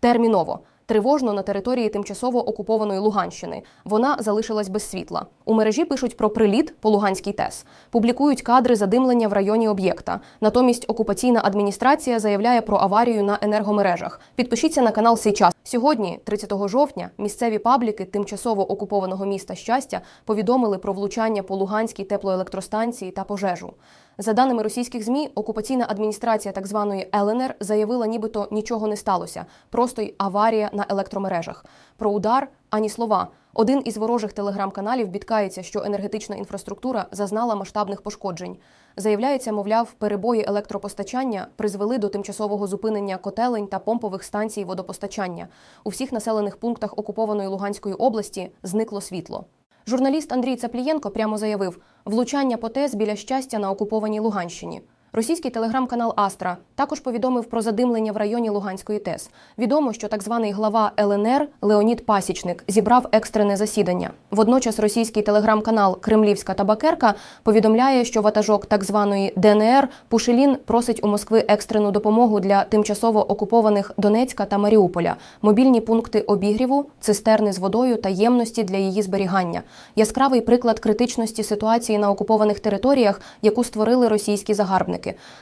Терміново. Тривожно на території тимчасово окупованої Луганщини. Вона залишилась без світла. У мережі пишуть про приліт по Луганській ТЕС. Публікують кадри задимлення в районі об'єкта. Натомість окупаційна адміністрація заявляє про аварію на енергомережах. Підпишіться на канал Сейчас. Сьогодні, 30 жовтня, місцеві пабліки тимчасово окупованого міста Щастя повідомили про влучання по Луганській теплоелектростанції та пожежу. За даними російських змі, окупаційна адміністрація так званої ЛНР заявила, нібито нічого не сталося, просто й аварія на електромережах. Про удар ані слова. Один із ворожих телеграм-каналів бідкається, що енергетична інфраструктура зазнала масштабних пошкоджень. Заявляється, мовляв, перебої електропостачання призвели до тимчасового зупинення котелень та помпових станцій водопостачання. У всіх населених пунктах окупованої Луганської області зникло світло. Журналіст Андрій Цаплієнко прямо заявив: влучання по ТЕС біля щастя на окупованій Луганщині. Російський телеграм-канал Астра також повідомив про задимлення в районі Луганської ТЕС. Відомо, що так званий глава ЛНР Леонід Пасічник зібрав екстрене засідання. Водночас російський телеграм-канал Кремлівська табакерка повідомляє, що ватажок так званої ДНР Пушелін просить у Москви екстрену допомогу для тимчасово окупованих Донецька та Маріуполя, мобільні пункти обігріву, цистерни з водою та ємності для її зберігання. Яскравий приклад критичності ситуації на окупованих територіях, яку створили російські загарбники.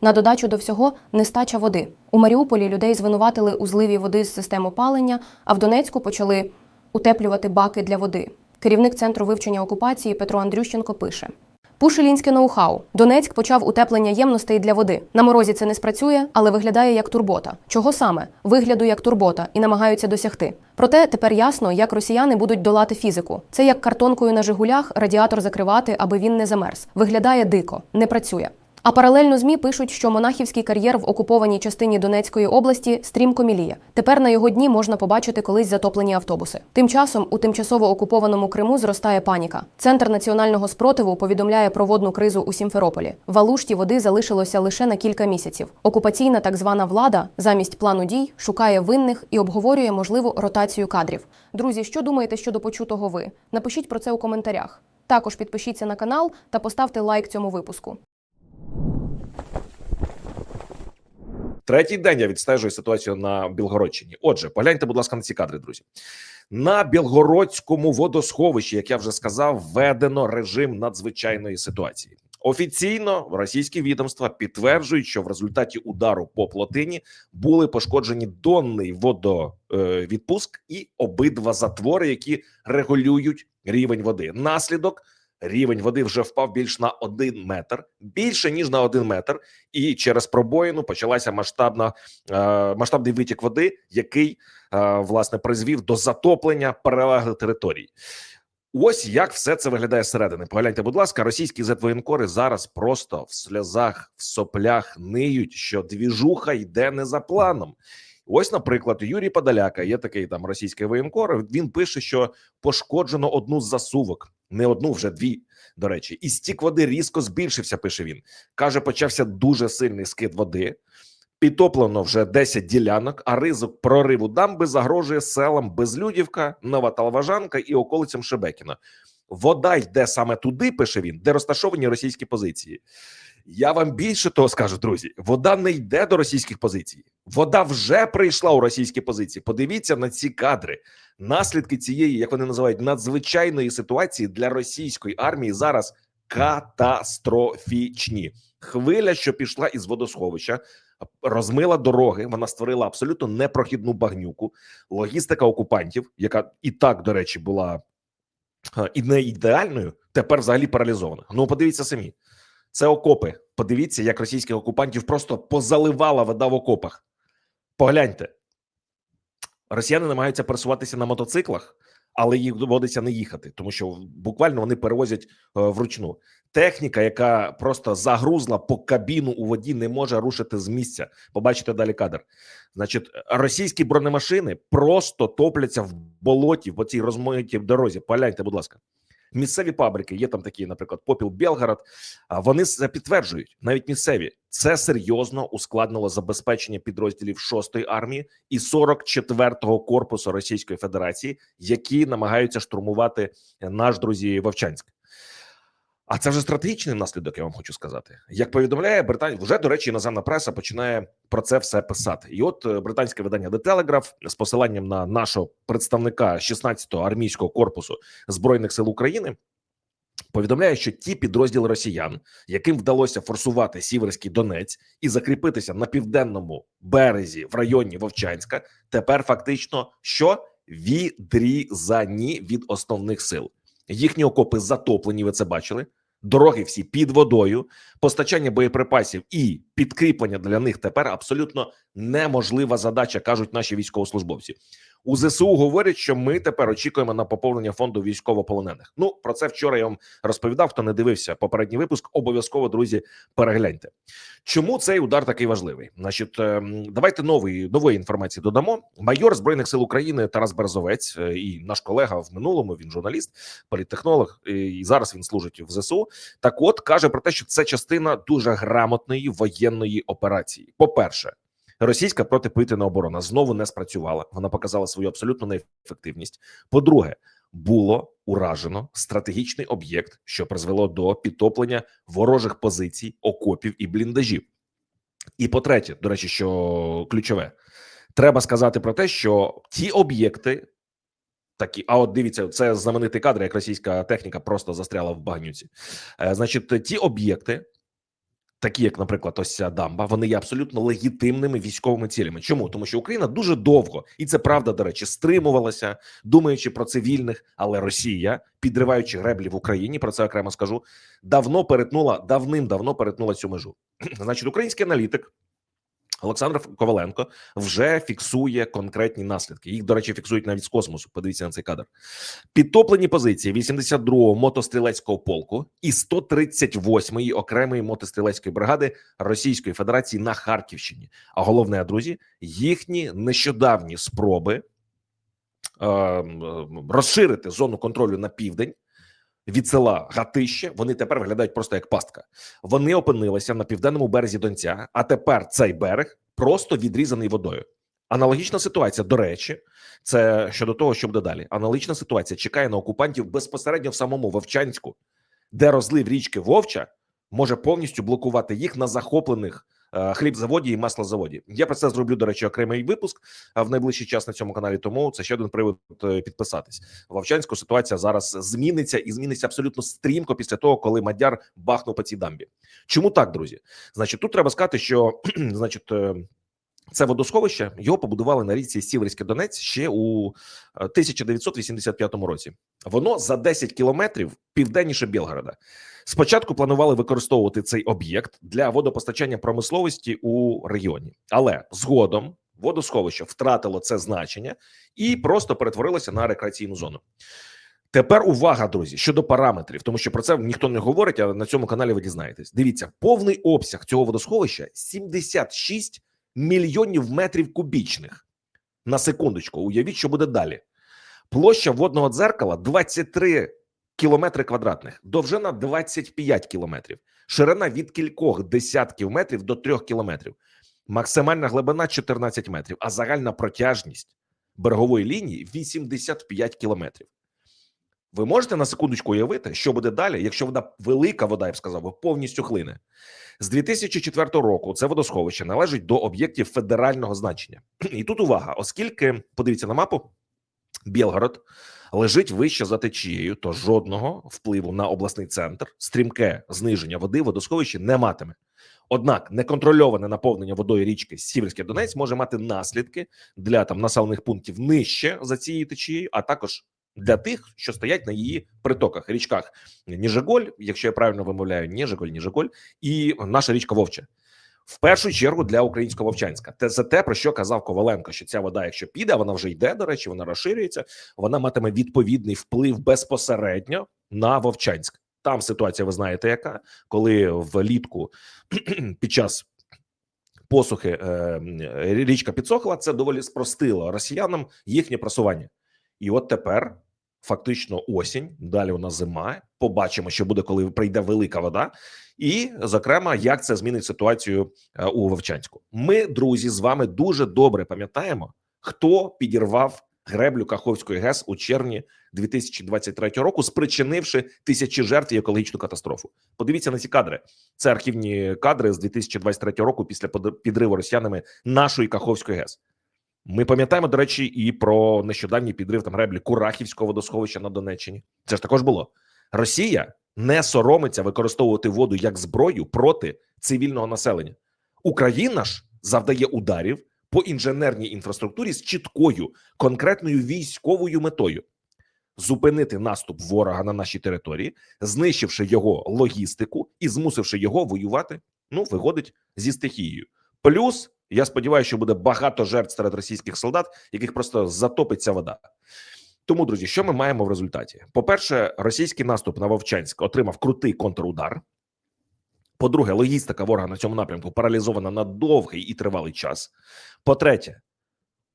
На додачу до всього нестача води. У Маріуполі людей звинуватили у зливі води з систем опалення, а в Донецьку почали утеплювати баки для води. Керівник центру вивчення окупації Петро Андрющенко пише. Пушелінське ноу-хау. Донецьк почав утеплення ємностей для води. На морозі це не спрацює, але виглядає як турбота. Чого саме? Вигляду як турбота і намагаються досягти. Проте тепер ясно, як росіяни будуть долати фізику. Це як картонкою на Жигулях радіатор закривати, аби він не замерз. Виглядає дико, не працює. А паралельно змі пишуть, що монахівський кар'єр в окупованій частині Донецької області стрімко міліє. Тепер на його дні можна побачити колись затоплені автобуси. Тим часом у тимчасово окупованому Криму зростає паніка. Центр національного спротиву повідомляє про водну кризу у Сімферополі. В Алушті води залишилося лише на кілька місяців. Окупаційна так звана влада замість плану дій шукає винних і обговорює можливу ротацію кадрів. Друзі, що думаєте щодо почутого ви? Напишіть про це у коментарях. Також підпишіться на канал та поставте лайк цьому випуску. Третій день я відстежую ситуацію на Білгородщині. Отже, погляньте, будь ласка, на ці кадри, друзі. На Білгородському водосховищі, як я вже сказав, введено режим надзвичайної ситуації. Офіційно російські відомства підтверджують, що в результаті удару по плотині були пошкоджені донний водовідпуск і обидва затвори, які регулюють рівень води. Наслідок рівень води вже впав більш на один метр, більше ніж на один метр, і через пробоїну почалася масштабна е, масштабний витік води, який е, власне призвів до затоплення перелеглих територій. Ось як все це виглядає зсередини. Погляньте, будь ласка, російські зетвоєнкори зараз просто в сльозах, в соплях ниють, що двіжуха йде не за планом. Ось, наприклад, Юрій Подоляка, є такий там російський воєнкор. Він пише, що пошкоджено одну з засувок, не одну, вже дві. До речі, і стік води різко збільшився. Пише він. каже, почався дуже сильний скид води. Підтоплено вже 10 ділянок, а ризик прориву дамби загрожує селам Безлюдівка, Нова Талважанка і околицям Шебекіна. Вода йде саме туди, пише він, де розташовані російські позиції. Я вам більше того скажу, друзі. Вода не йде до російських позицій. Вода вже прийшла у російські позиції. Подивіться на ці кадри. Наслідки цієї, як вони називають, надзвичайної ситуації для російської армії зараз катастрофічні. Хвиля, що пішла із водосховища, розмила дороги. Вона створила абсолютно непрохідну багнюку. Логістика окупантів, яка і так, до речі, була е, і не ідеальною, тепер взагалі паралізована. Ну, подивіться самі. Це окопи. Подивіться, як російських окупантів просто позаливала вода в окопах. Погляньте, росіяни намагаються пересуватися на мотоциклах, але їх доводиться не їхати, тому що буквально вони перевозять е, вручну. Техніка, яка просто загрузла по кабіну у воді, не може рушити з місця. Побачите далі кадр. Значить, російські бронемашини просто топляться в болоті в оцій розмитій дорозі. Погляньте, будь ласка. Місцеві фабрики, є там такі, наприклад, Попіл Белгород. Вони це підтверджують, навіть місцеві. Це серйозно ускладнило забезпечення підрозділів 6-ї армії і 44-го корпусу Російської Федерації, які намагаються штурмувати наш друзі Вовчанськ. А це вже стратегічний наслідок, я вам хочу сказати. Як повідомляє Британія, вже до речі, іноземна преса починає про це все писати. І от е, британське видання The Telegraph з посиланням на нашого представника 16-го армійського корпусу збройних сил України повідомляє, що ті підрозділи росіян, яким вдалося форсувати Сіверський Донець і закріпитися на південному березі в районі Вовчанська, тепер фактично що відрізані від основних сил. Їхні окопи затоплені. Ви це бачили. Дороги всі під водою, постачання боєприпасів і підкріплення для них тепер абсолютно неможлива задача, кажуть наші військовослужбовці. У ЗСУ говорять, що ми тепер очікуємо на поповнення фонду військовополонених. Ну про це вчора я вам розповідав. Хто не дивився попередній випуск, обов'язково друзі перегляньте. Чому цей удар такий важливий? Значить, ем, давайте нової нової інформації додамо. Майор збройних сил України Тарас Березовець е, і наш колега в минулому. Він журналіст, політтехнолог, е, і зараз він служить в ЗСУ. Так, от каже про те, що це частина дуже грамотної воєнної операції. По перше. Російська протиповітряна оборона знову не спрацювала. Вона показала свою абсолютну неефективність. По-друге, було уражено стратегічний об'єкт, що призвело до підтоплення ворожих позицій, окопів і бліндажів. І по-третє, до речі, що ключове, треба сказати про те, що ті об'єкти, такі, а от дивіться, це знаменитий кадр, як російська техніка просто застряла в багнюці. Е, значить, ті об'єкти, такі як, наприклад, ось ця дамба, вони є абсолютно легітимними військовими цілями. Чому? Тому що Україна дуже довго, і це правда, до речі, стримувалася, думаючи про цивільних, але Росія, підриваючи греблі в Україні, про це окремо скажу, давно перетнула давним-давно перетнула цю межу. Значить, український аналітик. Олександр Коваленко вже фіксує конкретні наслідки. Їх, до речі, фіксують навіть з космосу. Подивіться на цей кадр. Підтоплені позиції 82-го мотострілецького полку і 138-ї окремої мотострілецької бригади Російської Федерації на Харківщині. А головне, друзі, їхні нещодавні спроби е, розширити зону контролю на південь від села Гатище. Вони тепер виглядають просто як пастка. Вони опинилися на південному березі Донця, а тепер цей берег просто відрізаний водою. Аналогічна ситуація, до речі, це щодо того, що буде далі. Аналогічна ситуація чекає на окупантів безпосередньо в самому Вовчанську, де розлив річки Вовча може повністю блокувати їх на захоплених хлібзаводі і маслозаводі. Я про це зроблю, до речі, окремий випуск в найближчий час на цьому каналі. Тому це ще один привод е, підписатись. В Вовчанську ситуація зараз зміниться і зміниться абсолютно стрімко після того, коли Мадяр бахнув по цій дамбі. Чому так, друзі? Значить, тут треба сказати, що значить. Е, Це водосховище його побудували на річці Сіверський Донець ще у е, 1985 році. Воно за 10 кілометрів південніше Білгорода. Спочатку планували використовувати цей об'єкт для водопостачання промисловості у регіоні, але згодом водосховище втратило це значення і просто перетворилося на рекреаційну зону. Тепер увага, друзі, щодо параметрів, тому що про це ніхто не говорить, а на цьому каналі ви дізнаєтесь. Дивіться, повний обсяг цього водосховища 76 мільйонів метрів кубічних. На секундочку, уявіть, що буде далі. Площа водного дзеркала 23 кілометри квадратних, довжина 25 кілометрів, ширина від кількох десятків метрів до 3 кілометрів, максимальна глибина 14 метрів, а загальна протяжність берегової лінії 85 кілометрів. Ви можете на секундочку уявити, що буде далі, якщо вода велика вода, я б сказав, повністю хлине. З 2004 року це водосховище належить до об'єктів федерального значення. І тут увага, оскільки подивіться на мапу, Білгород лежить вище за течією, то жодного впливу на обласний центр, стрімке зниження води водосховище не матиме. Однак неконтрольоване наповнення водою річки Сіверський Донець може мати наслідки для там населених пунктів нижче за цією течією, а також для тих, що стоять на її притоках, річках Ніжеголь, якщо я правильно вимовляю, Ніжеголь, Ніжеголь, і наша річка Вовча. В першу чергу для українського Вовчанська. Те це те, про що казав Коваленко, що ця вода, якщо піде, вона вже йде. До речі, вона розширюється. Вона матиме відповідний вплив безпосередньо на Вовчанськ. Там ситуація, ви знаєте, яка коли влітку під час посухи е, річка підсохла, це доволі спростило росіянам їхнє просування. І от тепер фактично осінь. Далі у нас зима. Побачимо, що буде, коли прийде велика вода, і зокрема, як це змінить ситуацію е, у Вовчанську. Ми, друзі, з вами дуже добре пам'ятаємо, хто підірвав греблю Каховської ГЕС у червні 2023 року, спричинивши тисячі жертв і екологічну катастрофу. Подивіться на ці кадри. Це архівні кадри з 2023 року після підриву росіянами нашої Каховської ГЕС. Ми пам'ятаємо, до речі, і про нещодавній підрив там греблі Курахівського водосховища на Донеччині. Це ж також було. Росія не соромиться використовувати воду як зброю проти цивільного населення. Україна ж завдає ударів по інженерній інфраструктурі з чіткою конкретною військовою метою зупинити наступ ворога на нашій території, знищивши його логістику і змусивши його воювати. Ну, виходить зі стихією. Плюс я сподіваюся, що буде багато жертв серед російських солдат, яких просто затопиться вода. Тому, друзі, що ми маємо в результаті? По-перше, російський наступ на Вовчанськ отримав крутий контрудар. По-друге, логістика ворога на цьому напрямку паралізована на довгий і тривалий час. По-третє,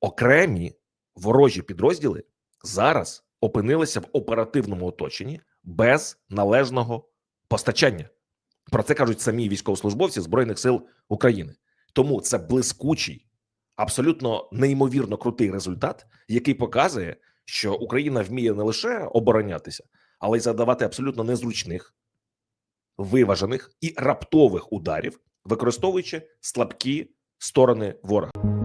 окремі ворожі підрозділи зараз опинилися в оперативному оточенні без належного постачання. Про це кажуть самі військовослужбовці Збройних сил України. Тому це блискучий, абсолютно неймовірно крутий результат, який показує, що Україна вміє не лише оборонятися, але й задавати абсолютно незручних, виважених і раптових ударів, використовуючи слабкі сторони ворога.